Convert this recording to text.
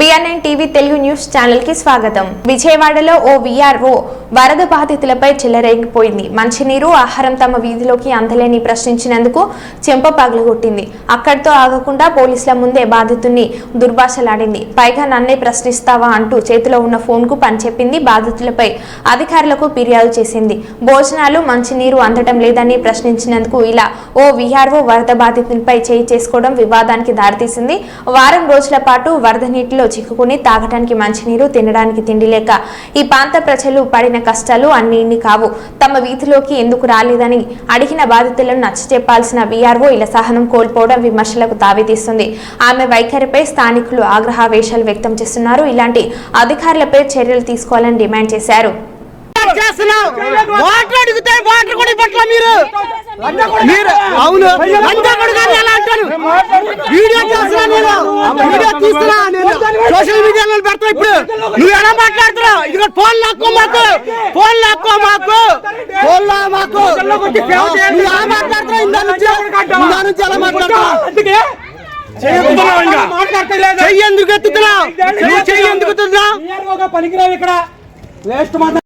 BRN TV Telugu news ఛానల్కి స్వాగతం. విజయవాడలో ఓ విఆర్ఓ వరద బాధితులపై చెల్లరేగిపోయింది మంచినీరు ఆహారం తమ వీధిలోకి అందలేని ప్రశ్నించినందుకు చెంప పగలగొట్టింది. అక్కడితో ఆగకుండా పోలీసుల ముందే బాధితుని దుర్భాషలాడింది. పైగా నన్నే ప్రశ్నిస్తావా అంటూ చేతిలో ఉన్న ఫోన్కు పని పనిచెప్పింది బాధితులపై అధికారులకు ఫిర్యాదు చేసింది. భోజనాలు మంచినీరు అందటం లేదని ప్రశ్నించినందుకు ఇలా ఓ విఆర్ఓ వరద బాధితులపై చేయి చేసుకోవడం వివాదానికి దారితీసింది. వారం రోజుల పాటు వరద నీటిలో చిక్కుకుని తాగటానికి మంచినీరు తినడానికి తిండి లేక ఈ ప్రాంత ప్రజలు పడిన కష్టాలు అన్ని ఇన్ని కావు. తమ వీధిలోకి ఎందుకు రాలేదని అడిగిన బాధితులను నచ్చచెప్పాల్సిన వీఆర్ఓ ఇలా సహనం కోల్పోవడం విమర్శలకు తావితీస్తుంది ఆమె వైఖరిపై స్థానికులు ఆగ్రహావేశాలు వ్యక్తం చేస్తున్నారు. ఇలాంటి అధికారులపై చర్యలు తీసుకోవాలని డిమాండ్ చేశారు. చేస్తున్నావు? వాటర్ అడిగితే వాటర్ కూడా ఇవ్వట్లా మీరు? మీరు అవును. కొడుకుని ఎలా అంటారు? వీడియో చేస్తున్నా నేను. వీడియో తీస్తున్నా. నేను సోషల్ మీడియాలో పెడతా ఇప్పుడు. నువ్వు ఎలా మాట్లాడుతున్నావు? ఇదిగో ఫోన్ లాక్కో మాకు. ఫోన్ లాక్కో మాకు. ఫోన్ లా మాకు. నువ్వు ఎలా మాట్లాడుతున్నావు? ఇందా నుంచి ఇందా నుంచి ఎలా మాట్లాడుతున్నావు? చెయ్యి ఎందుకు ఎత్తుతున్నావు? నువ్వు చెయ్యి ఎందుకు ఎత్తుతున్నావు? పనికిరావు ఇక్కడ. వేస్ట్ మాట